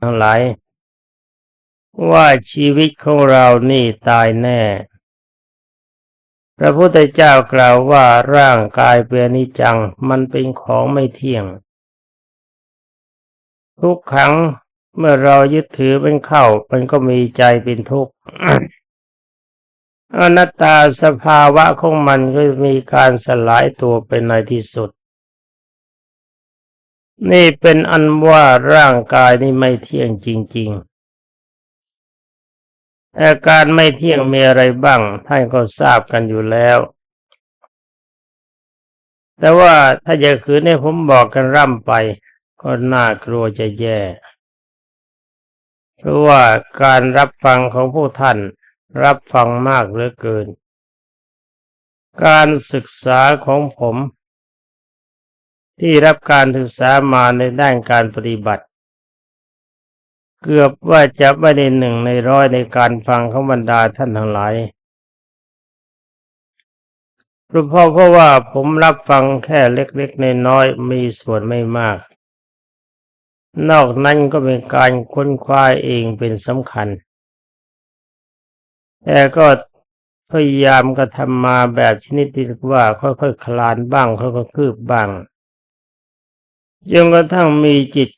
ทั้งหลายว่าชีวิตของเรานี่ตายแน่ พระพุทธเจ้ากล่าวว่าร่างกายเป็นอนิจจัง มันเป็นของไม่เที่ยง ทุกครั้งเมื่อเรายึดถือเป็นเข้ามันก็มีใจเป็นทุกข์อนัตตาสภาวะของมันก็มีการสลายตัวเป็นในที่สุด นี่เป็นอันว่าร่างกายนี่ไม่เที่ยงจริง ๆ อาการไม่เที่ยงมีอะไรบ้างท่านก็ทราบกันอยู่แล้ว แต่ว่าถ้าจะคืนให้ผมบอกกันร่ำไป ก็น่ากลัวจะแย่ เพราะว่าการรับฟังของผู้ท่านรับฟังมากเหลือเกิน การศึกษาของผม ที่รับการศึกษามาในด้านการปฏิบัติ เกือบว่าจะไม่ได้หนึ่งในร้อยในการฟังของบรรดาท่านทั้งหลายเพราะเพราะว่าผมรับฟังแค่เล็กๆน้อยๆมีส่วนไม่มาก นอกนั้นก็เป็นการค้นคว้าเองเป็นสำคัญ แต่ก็พยายามกระทำมาแบบชนิดที่ว่าค่อยๆคคลานบ้างค่อยๆคืบบ้าง จนกระทั่งมีจิต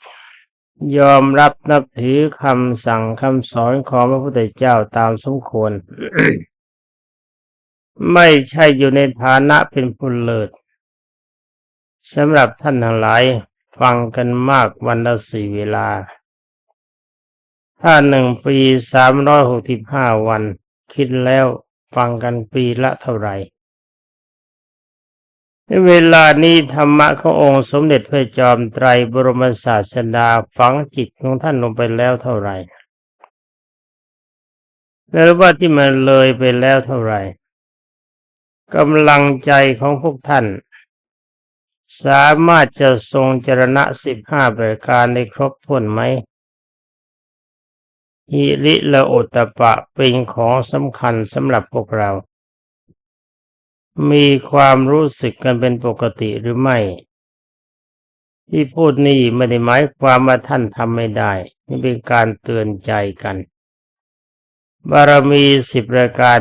ยอมรับนับถือคำสั่งคำสอนของพระพุทธเจ้าตามสมควร ไม่ใช่อยู่ในฐานะเป็นผู้เลิศสำหรับท่านทั้งหลายฟังกันมากวันละสี่เวลา ถ้าหนึ่งปีสามร้อยหกสิบห้าวัน คิดแล้วฟังกันปีละเท่าไหร่ เวลานี้ธรรมะขององค์สมเด็จพระจอมไตรบรมศาสดาฝังจิตของท่านลงไปแล้วเท่าไหร่แล้วว่าที่มันเลยไปแล้วเท่าไหร่กำลังใจของพวกท่าน สามารถจะทรงจรณะสิบห้าประการในครบถ้วนไหมฮิริละโอตปะเป็นของสำคัญสำหรับพวกเรา มีความรู้สึกกันเป็นปกติหรือไม่ ที่พูดนี่ไม่ได้หมายความว่าท่านทำไม่ได้ นี่เป็นการเตือนใจกัน บารมีสิบรายการ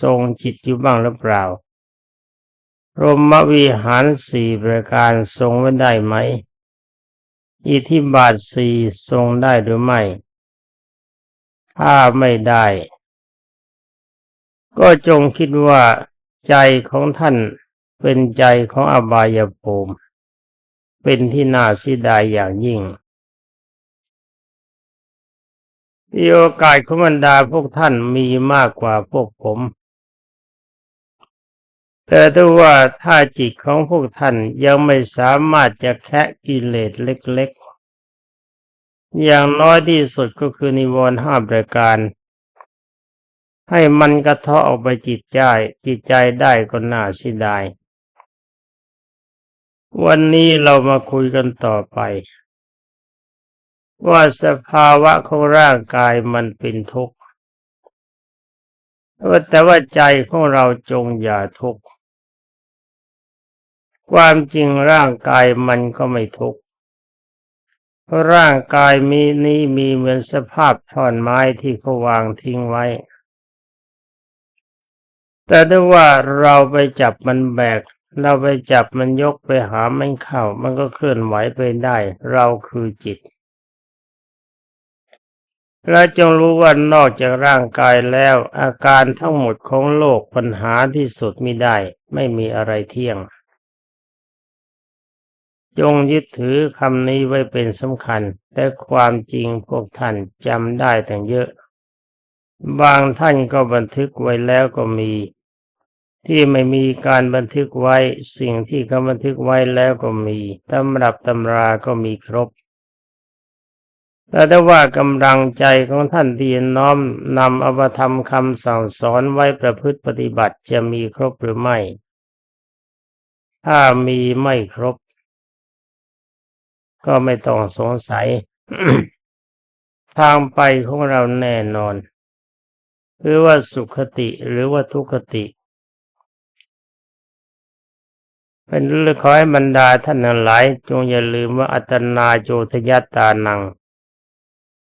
ทรงจิตอยู่บ้างหรือเปล่า รมวิหารสี่ประการทรงไว้ได้ไหม อิทธิบาทสี่ทรงได้หรือไม่ ถ้าไม่ได้ ก็จงคิดว่า ใจของท่านเป็นใจของอบายภูมิ เป็นที่น่าเสียดายอย่างยิ่งโอกาสของบรรดาพวกท่านมีมากกว่าพวกผม แต่ถ้าว่าถ้าจิตของพวกท่านยังไม่สามารถจะแคะกิเลสเล็กๆ อย่างน้อยที่สุดก็คือนิวรณ์ห้าประการ ให้มันกระเทาะออกไปจิตใจจิตใจได้ก็น่าเสียดาย วันนี้เรามาคุยกันต่อไป ว่าสภาวะของร่างกายมันเป็นทุกข์แต่ว่าใจของเราจงอย่าทุกข์ความจริงร่างกายมันก็ไม่ทุกข์ร่างกายมีนี้มีเหมือนสภาพท่อนไม้ที่เขาวางทิ้งไว้ แต่ถ้าว่าเราไปจับมันแบก เราไปจับมันยกไปหามันเข้า มันก็เคลื่อนไหวไปได้ เราคือจิตเราจงรู้ว่านอกจากร่างกายแล้ว อาการทั้งหมดของโลกปัญหาที่สุดมิได้ ไม่มีอะไรเที่ยง จงยึดถือคำนี้ไว้เป็นสำคัญ แต่ความจริงพวกท่านจำได้แต่เยอะ บางท่านก็บันทึกไว้แล้วก็มี ที่ไม่มีการบันทึกไว้ สิ่งที่เขาบันทึกไว้แล้วก็มีตำรับตำราก็มีครบแต่ถ้ว่ากำลังใจของท่านที่น้อมนำอภธรรมคำสั่งสอนไว้ประพฤติปฏิบัติจะมีครบหรือไม่ ถ้ามีไม่ครบ ก็ไม่ต้องสงสัย ทางไปของเราแน่นอน หรือว่าสุขติหรือว่าทุกขติ เป็นเรื่องขอให้บรรดาท่านหลาย จงอย่าลืมว่าอัตนาโจทยตานัง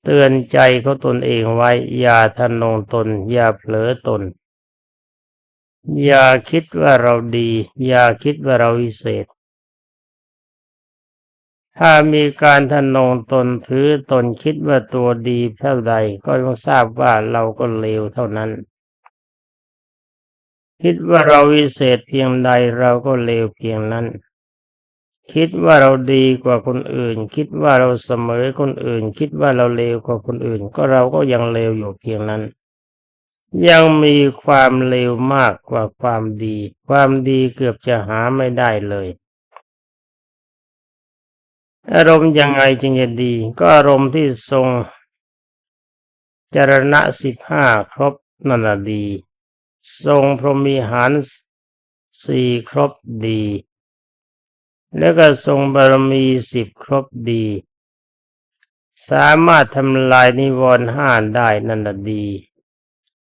เตือนใจเขาตนเองไว้ อย่าทะนงตน อย่าเผลอตน อย่าคิดว่าเราดี อย่าคิดว่าเราวิเศษ ถ้ามีการทะนงตนถือตนคิดว่าตัวดีเท่าใดก็ต้องทราบว่าเราก็เลวเท่านั้น คิดว่าเราวิเศษเพียงใดเราก็เลวเพียงนั้น คิดว่าเราดีกว่าคนอื่น คิดว่าเราเสมอคนอื่น คิดว่าเราเลวกว่าคนอื่น ก็เราก็ยังเลวอยู่เพียงนั้น ยังมีความเลวมากกว่าความดี ความดีเกือบจะหาไม่ได้เลย อารมณ์ยังไงจึงจะดี ก็อารมณ์ที่ทรงจรณะสิบห้าครบนั่นแหะดี ทรงพรหมีหารสี่ครบดี แล้วก็ทรงบารมีสิบครบดี สามารถทำลายนิวรณ์ห้าได้นั่นดี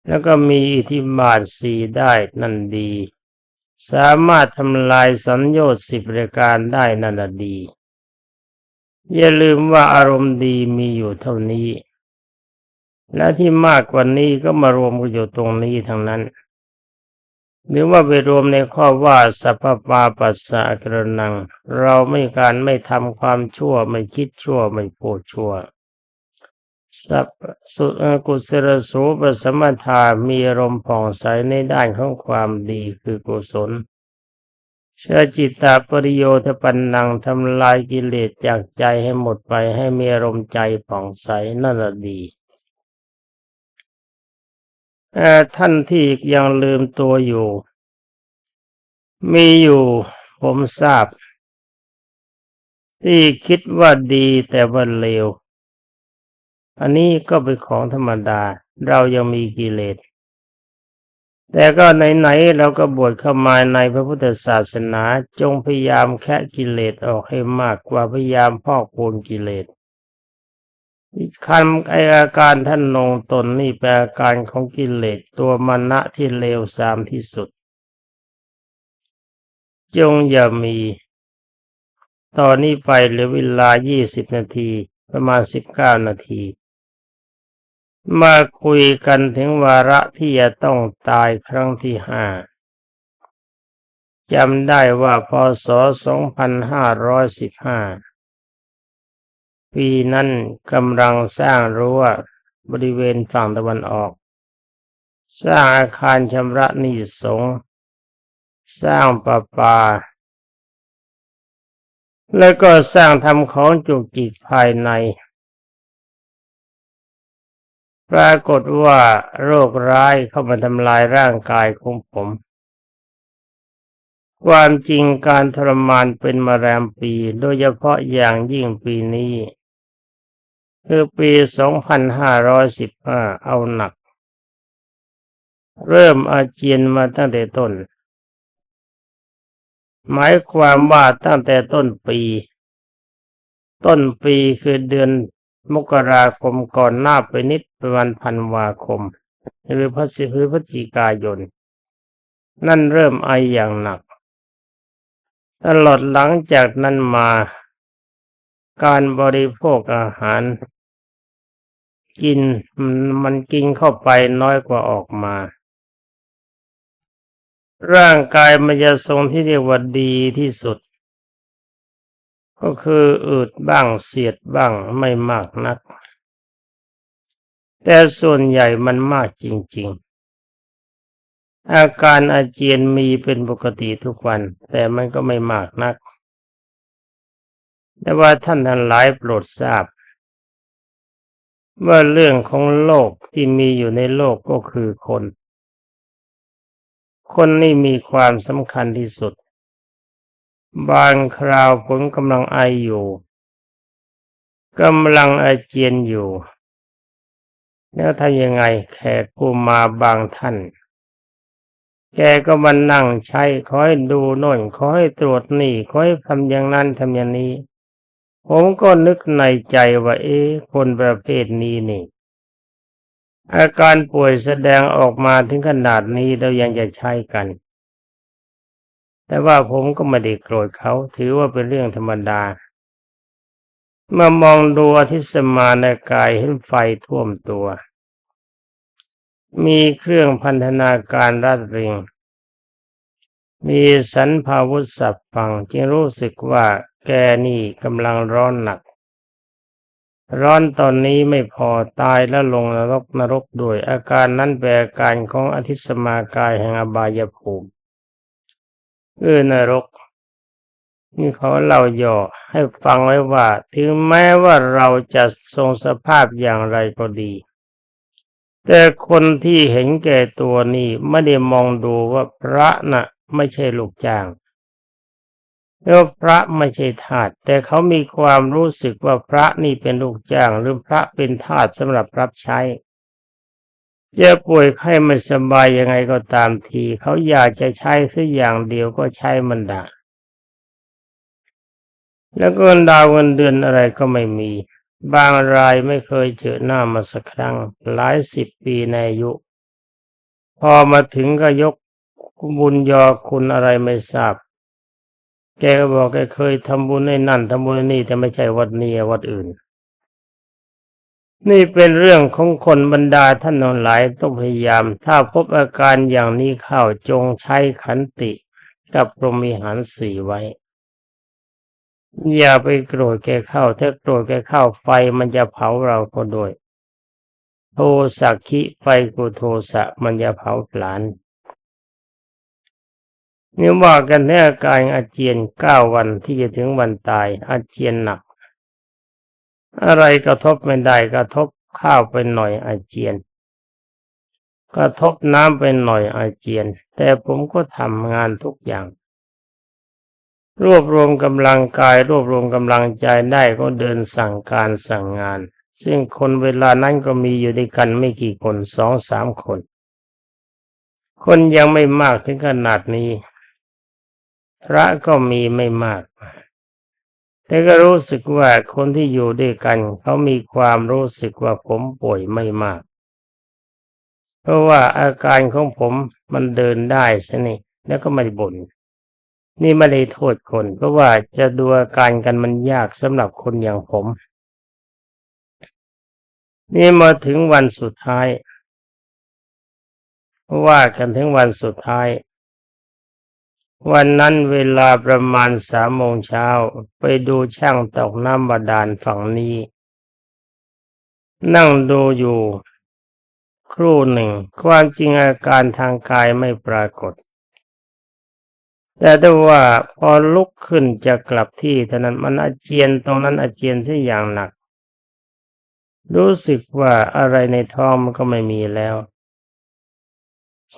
แล้วก็มีอิทธิบาทสี่ได้นั่นดี สามารถทำลายสัญญาสิบรายการได้นั่นดี อย่าลืมว่าอารมณ์ดีมีอยู่เท่านี้ และที่มากกว่านี้ก็มารวมกันอยู่ตรงนี้ทั้งนั้น หรือว่าไปรวมในข้อว่าสัพพาปัสสะกระนัง เราไม่การไม่ทำความชั่วไม่คิดชั่วไม่พูดชั่ว สัพสุกุศลสูปสมถามีอารมณ์ผ่องใสในด้านของความดีคือกุศลเชื้อจิตตาปริโยทปันนังทำลายกิเลสจากใจให้หมดไปให้มีอารมณ์ใจผ่องใสนั่นแหละดี ท่านที่ยังลืมตัวอยู่ มีอยู่ผมทราบ ที่คิดว่าดีแต่ว่าเลว อันนี้ก็เป็นของธรรมดา เรายังมีกิเลส แต่ก็ไหนๆเราก็บวชเข้ามาในพระพุทธศาสนาจงพยายามแค่กิเลสออกให้มากกว่าพยายามพอกพูนกิเลส คำไออาการท่านนงตนนี่แปลอาการของกิเลสตัวมณะที่เลวทรามที่สุด จงอย่ามี ตอนนี้ไปเหลือเวลายี่สิบนาที ประมาณสิบเก้านาที มาคุยกันถึงวาระที่จะต้องตายครั้งที่ห้าจำได้ว่าพศสองพันห้าร้อยสิบห้า ปีนั้นกำลังสร้างรั้วบริเวณฝั่งตะวันออก สร้างอาคารชำระนี้สงสร้างประปา แล้วก็สร้างทำของจุกจิกภายใน ปรากฏว่าโรคร้ายเข้ามาทำลายร่างกายของผม ความจริงการทรมานเป็นมาแรมปี โดยเฉพาะอย่างยิ่งปีนี้ คือปีสองพันห้าร้อยสิบห้าเอาหนัก เริ่มอาเจียนมาตั้งแต่ต้น หมายความว่าตั้งแต่ต้นปี ต้นปีคือเดือนมกราคมก่อนหน้าไปนิดประมาณพันวาคม หรือพฤศจิพฤศจิกายน นั่นเริ่มไออย่างหนัก ตลอดหลังจากนั้นมา การบริโภคอาหาร กินมันกินเข้าไปน้อยกว่าออกมา ร่างกายมันจะทรงที่เรียกว่าดีที่สุด ก็คืออืดบ้างเสียดบ้างไม่มากนัก แต่ส่วนใหญ่มันมากจริง ๆ อาการอาเจียนมีเป็นปกติทุกวัน แต่มันก็ไม่มากนัก แต่ว่าท่านทั้งหลายโปรดทราบ ว่าเรื่องของโลกที่มีอยู่ในโลกก็คือคน คนนี่มีความสำคัญที่สุด บางคราวผมกำลังไออยู่กำลังอาเจียนอยู่ แล้วทำยังไงแขกผู้มาบางท่าน แกก็มานั่งใช้คอยดูโน่นคอยตรวจนี่คอยทำอย่างนั้นทำอย่างนี้ ผมก็นึกในใจว่าเอ๊ะคนประเภทนี้นี่ อาการป่วยแสดงออกมาถึงขนาดนี้เรายังจะใช้กัน แต่ว่าผมก็ไม่ได้โกรธเขาถือว่าเป็นเรื่องธรรมดาเมื่อมองดูอธิสมานกายเห็นไฟท่วมตัว มีเครื่องพันธนาการรัดเริงมีสันพาวุธสับฟังจึงรู้สึกว่า แกนี่กำลังร้อนหนัก ร้อนตอนนี้ไม่พอตายแล้วลงนรกนรกด้วยอาการนั้นแปลการของอธิสมากายแห่งอบายภูมิเออนรก นี่เขาเล่าย่อให้ฟังไว้ว่า ถึงแม้ว่าเราจะทรงสภาพอย่างไรก็ดี แต่คนที่เห็นแก่ตัวนี่ไม่ได้มองดูว่าพระน่ะไม่ใช่ลูกจ้าง แล้วพระไม่ใช่ทาสแต่เขามีความรู้สึกว่าพระนี่เป็นลูกจ้างหรือพระเป็นทาสสำหรับรับใช้จะป่วยไข้ไม่สบายยังไงก็ตามที เขาอยากจะใช้สักอย่างเดียวก็ใช้มันได้แล้วก็ดาวเงินเดือนอะไรก็ไม่มี บางรายไม่เคยเจอหน้ามาสักครั้ง หลายสิบปีในอายุ พอมาถึงก็ยกบุญยอคุณอะไรไม่ทราบ แกก็บอกแกเคยทำบุญในนั่นทำบุญในนี่แต่ไม่ใช่วัดนี้วัดอื่น นี่เป็นเรื่องของคนบรรดาท่านทั้งหลายต้องพยายาม ถ้าพบอาการอย่างนี้เข้าจงใช้ขันติ กับพรหมิหารสี่ไว้ อย่าไปโกรธแกเข้า ถ้าโกรธแกเข้าไฟมันจะเผาเราก็ด้วย โทสักขิไฟกุโทสะมันจะเผาผลาญ นี่ว่ากันในอาการอาเจียนเก้าวันที่จะถึงวันตาย อาเจียนหนัก อะไรกระทบไม่ได้กระทบข้าวไปหน่อยอาเจียน กระทบน้ำไปหน่อยอาเจียน แต่ผมก็ทำงานทุกอย่าง รวบรวมกำลังกาย รวบรวมกำลังใจได้ก็เดินสั่งการสั่งงาน ซึ่งคนเวลานั้นก็มีอยู่ด้วยกันไม่กี่คนสองสามคน คนยังไม่มากถึงขนาดนี้ พระก็มีไม่มาก แต่ก็รู้สึกว่าคนที่อยู่ด้วยกันเขามีความรู้สึกว่าผมป่วยไม่มาก เพราะว่าอาการของผมมันเดินได้ใช่ไหมแล้วก็ไม่บน่นนี่ไม่ได้โทษคน เพราะว่าจะดูอาการกันมันยากสำหรับคนอย่างผม นี่มาถึงวันสุดท้ายว่ากันถึงวันสุดท้าย วันนั้นเวลาประมาณสามโมงเช้าไปดูช่างตกน้ำบาดาลฝั่งนี้ นั่งดูอยู่ ครู่หนึ่ง ความจริงอาการทางกายไม่ปรากฏ แต่ถ้ว่าพอลุกขึ้นจะกลับที่เท่านั้นมันอาเจียนตรงนั้นอาเจียนที่อย่างหนัก รู้สึกว่าอะไรในท้องมันก็ไม่มีแล้ว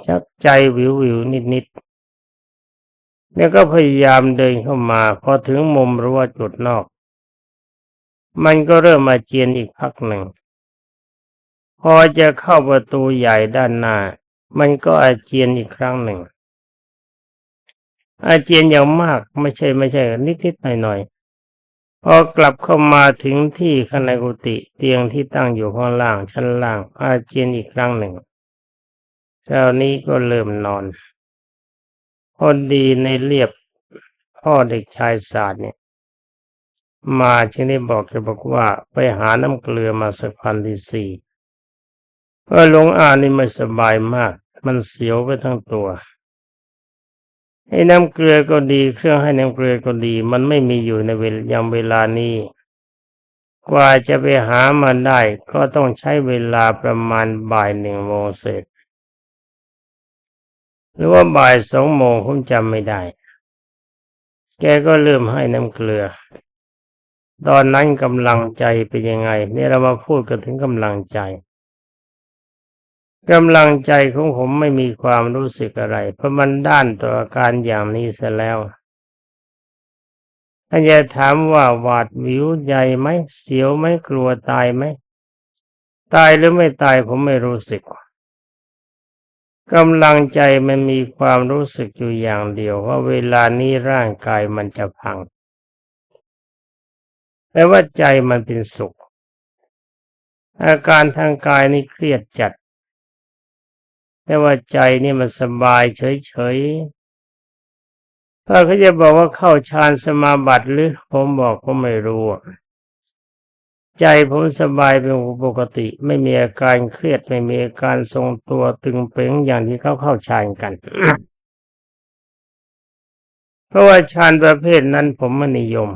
ชักใจวิววิวนิดนิด เนี่ยก็พยายามเดินเข้ามาพอถึงมุมรั้วจุดนอก มันก็เริ่มมาเจียนอีกพักหนึ่ง พอจะเข้าประตูใหญ่ด้านหน้า มันก็อาเจียนอีกครั้งหนึ่ง อาเจียนอย่างมากไม่ใช่ไม่ใช่นิดๆหน่อยๆพอกลับเข้ามาถึงที่ข้างในกุฏิเตียงที่ตั้งอยู่ข้างล่างชั้นล่าง อาเจียนอีกครั้งหนึ่งครานี้ก็เริ่มนอน พอดีในเรียบพ่อเด็กชายศาสตร์เนี่ย มาที่นี่บอกจะบอกว่าไปหาน้ำเกลือมาสักพันที่สี่เพราะหลวงอานี่ไม่สบายมาก มันเสียวไปทั้งตัวให้น้ำเกลือก็ดีเครื่องให้น้ำเกลือก็ดี มันไม่มีอยู่ในเวลยามเวลานี้ กว่าจะไปหามาได้ ก็ต้องใช้เวลาประมาณบ่ายหนึ่งโมงเศษ หรือว่าบ่ายสองโมงผมจำไม่ได้ แกก็เริ่มให้น้ำเกลือ ตอนนั้นกำลังใจเป็นยังไง นี่เรามาพูดกันถึงกำลังใจกำลังใจของผมไม่มีความรู้สึกอะไร เพราะมันด้านต่ออาการอย่างนี้เสียแล้วท่านจะถามว่าหวาดวิวใหญ่ไหมเสียวไหมกลัวตายไหม ตายหรือไม่ตายผมไม่รู้สึก กำลังใจมันมีความรู้สึกอยู่อย่างเดียวว่าเวลานี้ร่างกายมันจะพัง แต่ว่าใจมันเป็นสุข อาการทางกายนี่เครียดจัด แต่ว่าใจนี่มันสบายเฉยๆถ้าเขาจะบอกว่าเข้าฌานสมาบัติหรือผมบอกก็ไม่รู้ ใจผมสบายเป็นปกติ ไม่มีอาการเครียดไม่มีอาการทรงตัวตึงเป๋งอย่างที่เขาเข้าฌานกัน เพราะว่าฌานประเภทนั้นผมไม่นิยม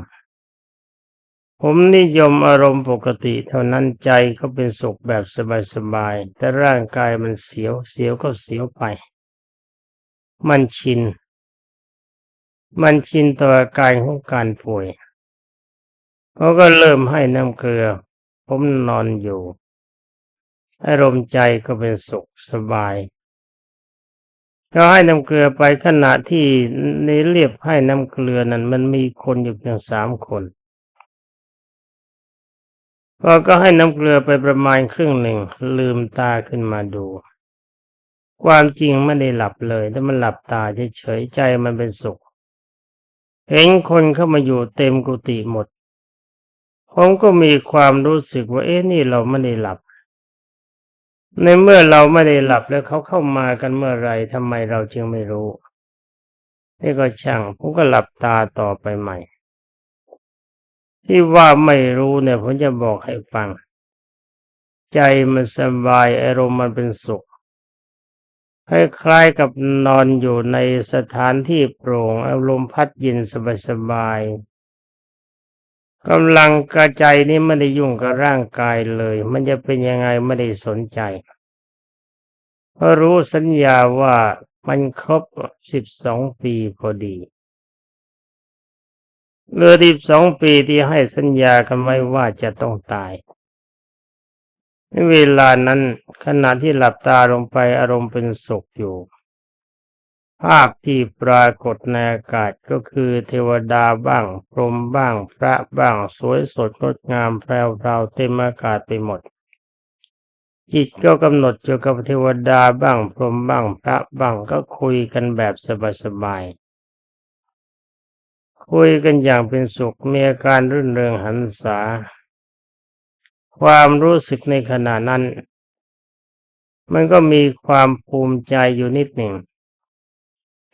ผมนิยมอารมณ์ปกติ เท่านั้นใจก็เป็นสุขแบบสบายๆแต่ร่างกายมันเสียว เสียวก็เสียวไป มันชิน มันชินต่ออาการของการป่วย เขาก็เริ่มให้น้ำเกลือ ผมนอนอยู่อารมณ์ใจก็เป็นสุขสบายเราให้น้ำเกลือไปขณะที่ในเรียบให้น้ำเกลือนั้นมันมีคนอยู่เพียงสามคนพอก็ให้น้ำเกลือไปประมาณครึ่งหนึ่งลืมตาขึ้นมาดู ความจริงไม่ได้หลับเลยแต่มันหลับตาเฉยๆใจมันเป็นสุข เห็นคนเข้ามาอยู่เต็มกุฏิหมด ผมก็มีความรู้สึกว่าเอ๊ะนี่เราไม่ได้หลับ ในเมื่อเราไม่ได้หลับแล้วเขาเข้ามากันเมื่อไรทำไมเราจึงไม่รู้ นี่ก็ช่างผมก็หลับตาต่อไปใหม่ ที่ว่าไม่รู้เนี่ยผมจะบอกให้ฟัง ใจมันสบายอารมณ์มันเป็นสุขคล้ายๆกับนอนอยู่ในสถานที่โปร่งอารมณ์พัดเย็นสบาย กำลังกระใจนี้ไม่ได้ยุ่งกับร่างกายเลย มันจะเป็นยังไงไม่ได้สนใจเพราะรู้สัญญาว่ามันครบสิบสองปีพอดีเรือสิบสองปีที่ให้สัญญากันไว้ว่าจะต้องตายในเวลานั้นขณะที่หลับตาลงไปอารมณ์เป็นสุขอยู่ ภาพที่ปรากฏในอากาศก็คือเทวดาบ้างพรหมบ้าง พระบ้างสวยสดงดงามแพรวพราวเต็มอากาศไปหมด จิตก็กำหนดเกี่ยวกับเทวดาบ้างพรหมบ้าง พระบ้างก็คุยกันแบบสบายๆคุยกันอย่างเป็นสุขมีอาการรื่นเริงหันษา ความรู้สึกในขณะนั้น มันก็มีความภูมิใจอยู่นิดหนึ่ง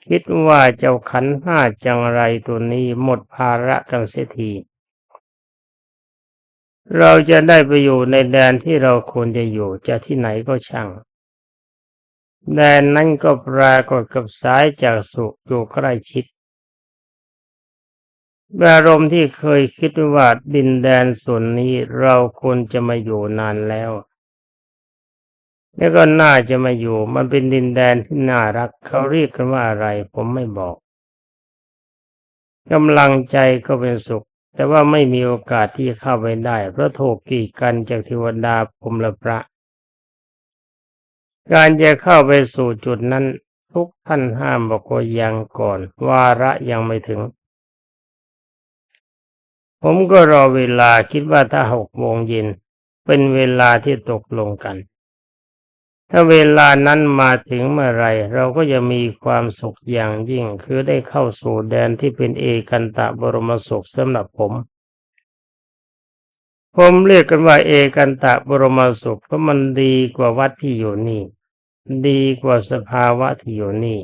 คิดว่าเจ้าขันห้าจังไรตัวนี้หมดภาระกันเสียที เราจะได้ไปอยู่ในแดนที่เราควรจะอยู่จะที่ไหนก็ช่าง แดนนั้นก็ปรากฏกับสายจากสุอยู่ใกล้ชิดอารมณ์ที่เคยคิดว่าดินแดนส่วนนี้เราควรจะมาอยู่นานแล้ว แล้วก็น่าจะมาอยู่ มันเป็นดินแดนที่น่ารัก เขาเรียกกันว่าอะไร ผมไม่บอกกำลังใจก็เป็นสุข แต่ว่าไม่มีโอกาสที่เข้าไปได้ เพราะถูกกีดกันจากเทวดาพรมละพระ การจะเข้าไปสู่จุดนั้น ทุกท่านห้ามบอกว่ายังก่อน วาระยังไม่ถึง ผมก็รอเวลาคิดว่าถ้าหกโมงเย็นเป็นเวลาที่ตกลงกัน ถ้าเวลานั้นมาถึงเมื่อไรเราก็จะมีความสุขอย่างยิ่ง คือได้เข้าสู่แดนที่เป็นเอกันตะบรมสุขสำหรับผม ผมเรียกกันว่าเอกันตะบรมสุขเพราะมันดีกว่าวัดที่อยู่นี่ ดีกว่าสภาวะที่อยู่นี่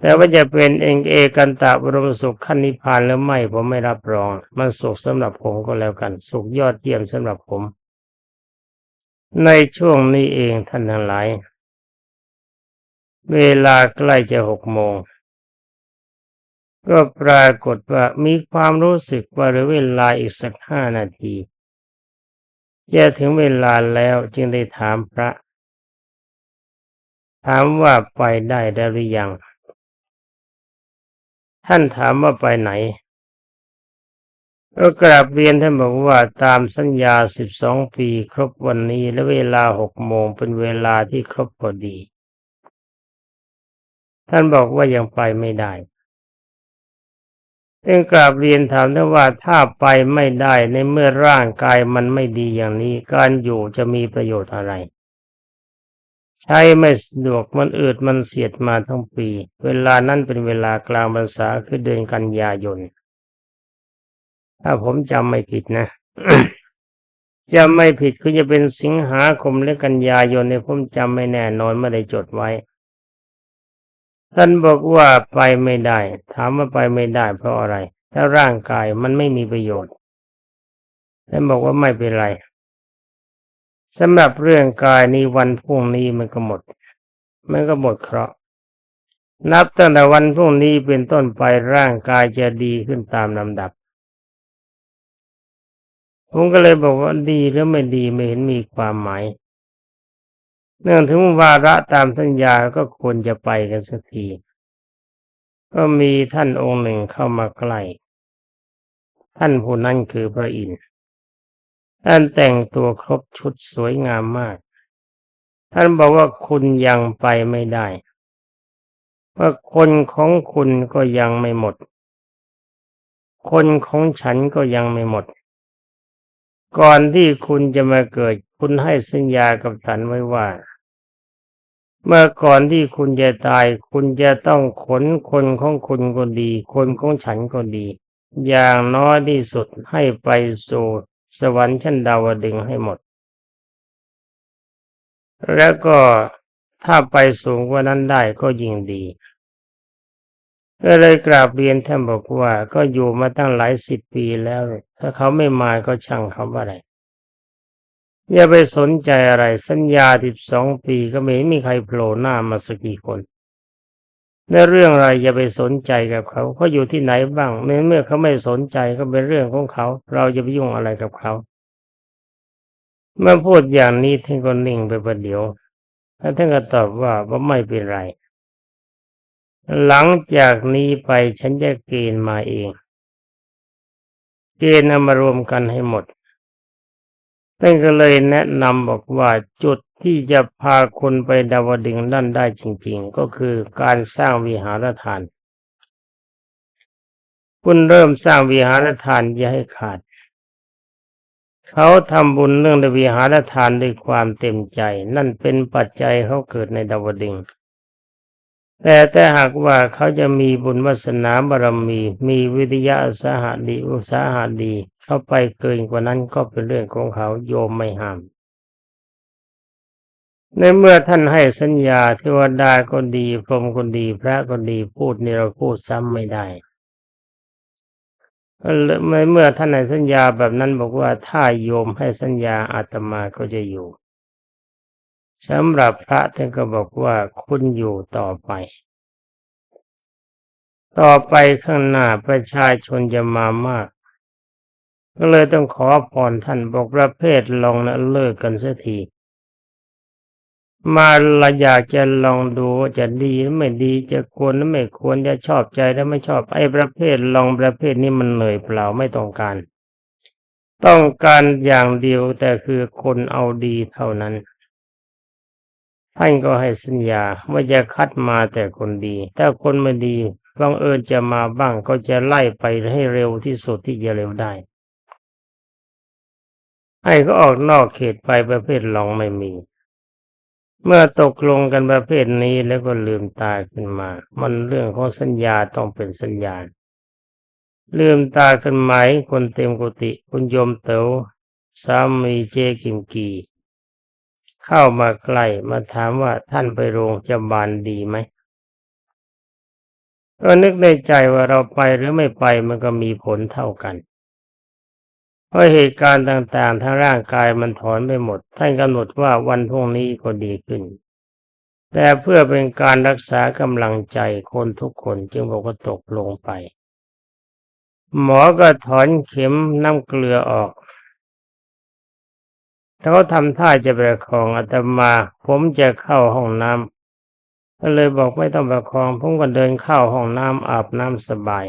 แต่ว่าจะเป็นเองเอกันตะบรมสุขขั้นนิพพานหรือไม่ผมไม่รับรอง มันสุขสำหรับผมก็แล้วกัน สุขยอดเยี่ยมสำหรับผม ในช่วงนี้เองท่านทั้งหลาย เวลาใกล้จะหกโมง ก็ปรากฏว่ามีความรู้สึกว่าเหลือเวลาอีกสักห้านาที จะถึงเวลาแล้วจึงได้ถามพระ ถามว่าไปได้ได้หรือยัง ท่านถามว่าไปไหน ก็กราบเรียนท่านบอกว่าตามสัญญาสิบสองปีครบวันนี้และเวลาหกโมงเป็นเวลาที่ครบพอดี ท่านบอกว่ายังไปไม่ได้เองกราบเรียนถามท่านว่าถ้าไปไม่ได้ในเมื่อร่างกายมันไม่ดีอย่างนี้ การอยู่จะมีประโยชน์อะไร ใช้ไม่สะดวกมันอืดมันเสียดมาทั้งปี เวลานั้นเป็นเวลากลางพรรษาคือเดือนกันยายน ถ้าผมจำไม่ผิดนะจะไม่ผิดคือจะเป็นสิงหาคมและกันยายนเนี่ยผมจำไม่แน่นอนไม่ได้จดไว้ ท่านบอกว่าไปไม่ได้ ถามว่าไปไม่ได้ เพราะอะไร ถ้าร่างกายมันไม่มีประโยชน์ท่านบอกว่าไม่เป็นไรสำหรับเรื่องกายนี้วันพรุ่งนี้มันก็หมด มันก็หมดเคราะห์นับตั้งแต่วันพรุ่งนี้เป็นต้นไปร่างกายจะดีขึ้นตามลำดับ ผมก็เลยบอกว่าดีหรือไม่ดีไม่เห็นมีความหมาย เนื่องถึงวาระตามสัญญาก็ควรจะไปกันสักที ก็มีท่านองค์หนึ่งเข้ามาใกล้ ท่านผู้นั้นคือพระอินทร์ ท่านแต่งตัวครบชุดสวยงามมาก ท่านบอกว่าคุณยังไปไม่ได้ว่าคนของคุณก็ยังไม่หมด คนของฉันก็ยังไม่หมด ก่อนที่คุณจะมาเกิด คุณให้สัญญากับฉันไว้ว่า เมื่อก่อนที่คุณจะตาย คุณจะต้องขนคนของคุณก็ดี คนของฉันก็ดี อย่างน้อยที่สุดให้ไปสู่สวรรค์ชั้นดาวดึงให้หมด แล้วก็ถ้าไปสูงกว่านั้นได้ก็ยิ่งดี ก็เลยกราบเรียนท่านบอกว่าก็อยู่มาตั้งหลายสิบปีแล้ว ถ้าเขาไม่มาก็ช่างเขาอะไร อย่าไปสนใจอะไร สัญญาสิบสองปีก็ไม่มีใครโผล่หน้ามาสักกี่คนในเรื่องอะไรอย่าไปสนใจกับเขาเขาอยู่ที่ไหนบ้างเมื่อเขาไม่สนใจก็เป็นเรื่องของเขา เราจะไปยุ่งอะไรกับเขาเมื่อพูดอย่างนี้ท่านก็นิ่งไปประเดี๋ยวแล้วท่านก็ตอบว่าว่าไม่เป็นไร หลังจากนี้ไปฉันจะเกณฑ์มาเอง เกณฑ์นำมารวมกันให้หมดท่านก็เลยแนะนำบอกว่าจุดที่จะพาคนไปดาวดึงนั่นได้จริง ๆ ก็คือการสร้างวิหารทาน คุณเริ่มสร้างวิหารทานอย่าให้ขาด เขาทำบุญเรื่องในวิหารทานด้วยความเต็มใจ นั่นเป็นปัจจัยเขาเกิดในดาวดึง แต่แต่หากว่าเขาจะมีบุญวาสนาบารมี มีวิทยาสาหดีอุสาหดี เข้าไปเกินกว่านั้นก็เป็นเรื่องของเขาโยมไม่ห้าม ในเมื่อท่านให้สัญญาเทวดาก็ดี พรหมก็ดี พระก็ดีพูดนี่เราพูดซ้ำไม่ได้เมื่อท่านให้สัญญาแบบนั้นบอกว่าถ้าโยมให้สัญญาอาตมาก็จะอยู่ สำหรับพระท่านก็บอกว่าคุณอยู่ต่อไป ต่อไปข้างหน้าประชาชนจะมามาก ก็เลยต้องขอพรท่านบอกประเภทลองนะเลิกกันเสียทีมาเราอยากจะลองดูจะดีหรือไม่ดีจะควรหรือไม่ควรจะชอบใจหรือไม่ชอบไอ้ประเภทลองประเภทนี้มันเหนื่อยเปล่าไม่ต้องการ ต้องการอย่างเดียวแต่คือคนเอาดีเท่านั้น ท่านก็ให้สัญญาว่าจะคัดมาแต่คนดี ถ้าคนไม่ดีบังเอิญจะมาบ้างก็จะไล่ไปให้เร็วที่สุดที่จะเร็วได้ให้เขาออกนอกเขตไปประเภทลองไม่มี เมื่อตกลงกันประเภทนี้แล้วก็ลืมตาขึ้นมา มันเรื่องของสัญญาต้องเป็นสัญญาลืมตาขึ้นไหมคนเต็มกุฏิคุณยมเต๋อสามีเจกิมกี เข้ามาใกล้มาถามว่าท่านไปโรงพยาบาลดีไหมก็นึกในใจว่าเราไปหรือไม่ไปมันก็มีผลเท่ากัน เพราะเหตุการณ์ต่างๆทางร่างกายมันถอนไปหมด ท่านกำหนดว่าวันพรุ่งนี้ก็ดีขึ้น แต่เพื่อเป็นการรักษากำลังใจคนทุกคนจึงบอกว่าตกลงไป หมอก็ถอนเข็มน้ำเกลือออก ถ้าเขาทำท่าจะประคองอาตมา ผมจะเข้าห้องน้ำก็เลยบอกไม่ต้องประคอง ผมก็เดินเข้าห้องน้ำอาบน้ำสบาย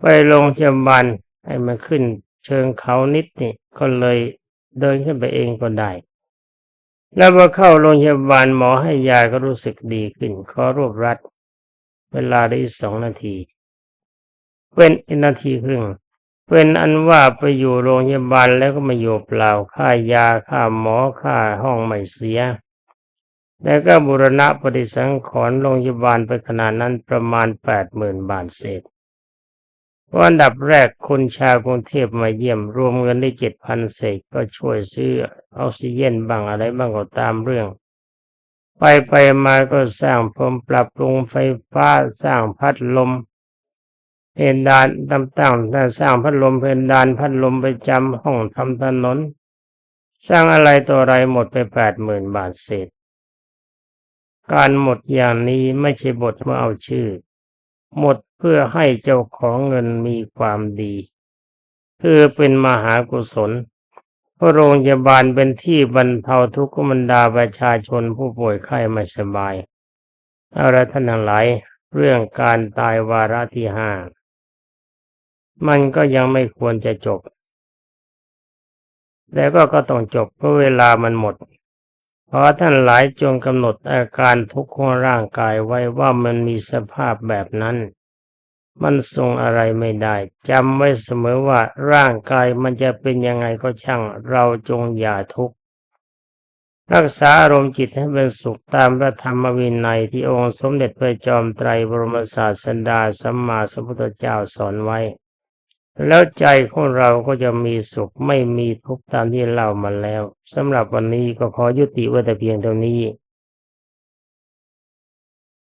ไปลงเชียมบันให้มันขึ้นเชิงเขานิดนี่ก็เลยเดินขึ้นไปเองก็ได้ แล้วพอเข้าโรงพยาบาลหมอให้ยาก็รู้สึกดีขึ้นขอรวบรัด เวลาได้สองนาที เป็นนาทีครึ่ง เป็นอันว่าไปอยู่โรงพยาบาลแล้วก็มาอยู่เปล่าค่ายาค่าหมอค่าห้องไม่เสีย แล้วก็บุรณะปฏิสังขรณ์โรงพยาบาลไปขนาดนั้นประมาณแปดหมื่นบาทเศษวันดับแรกคนชาวกรุงเทพมาเยี่ยมรวมเงินได้เจ็ดพันเศษก็ช่วยซื้อออกซิเจนบ้างอะไรบ้างก็ตามเรื่อง ไปไปมาก็สร้างพรมปรับปรุงไฟฟ้าสร้างพัดลม เพดานตั้งตั้งสร้างพัดลมเพดานพัดลมไปจำห้องทำถนน สร้างอะไรตัวอะไรหมดไปแปดหมื่นบาทเศษ การหมดอย่างนี้ไม่ใช่บทเมื่อเอาชื่อ หมดเพื่อให้เจ้าของเงินมีความดี คือเป็นมหากุศลพระโรงพยาบาลเป็นที่บรรเทาทุกข์บรรดาประชาชนผู้ป่วยไข้ไม่สบายเอาละท่านทั้งหลายเรื่องการตายวาระที่ห้า มันก็ยังไม่ควรจะจบแต่ก็ก็ต้องจบเพราะเวลามันหมด เพราะท่านหลายจงกำหนดอาการทุกข์ของร่างกายไว้ว่ามันมีสภาพแบบนั้น มันทรงอะไรไม่ได้จำไว้เสมอว่าร่างกายมันจะเป็นยังไงก็ช่าง เราจงอย่าทุกข์รักษาอารมณ์จิตให้เป็นสุขตามพระธรรมวินัยที่องค์สมเด็จพระจอมไตรบรมศาสดาสัมมาสัมพุทธเจ้าสอนไว้ แล้วใจของเราก็จะมีสุขไม่มีทุกข์ตามที่เล่ามาแล้วสำหรับวันนี้ก็ขอยุติไว้แต่เพียงเท่านี้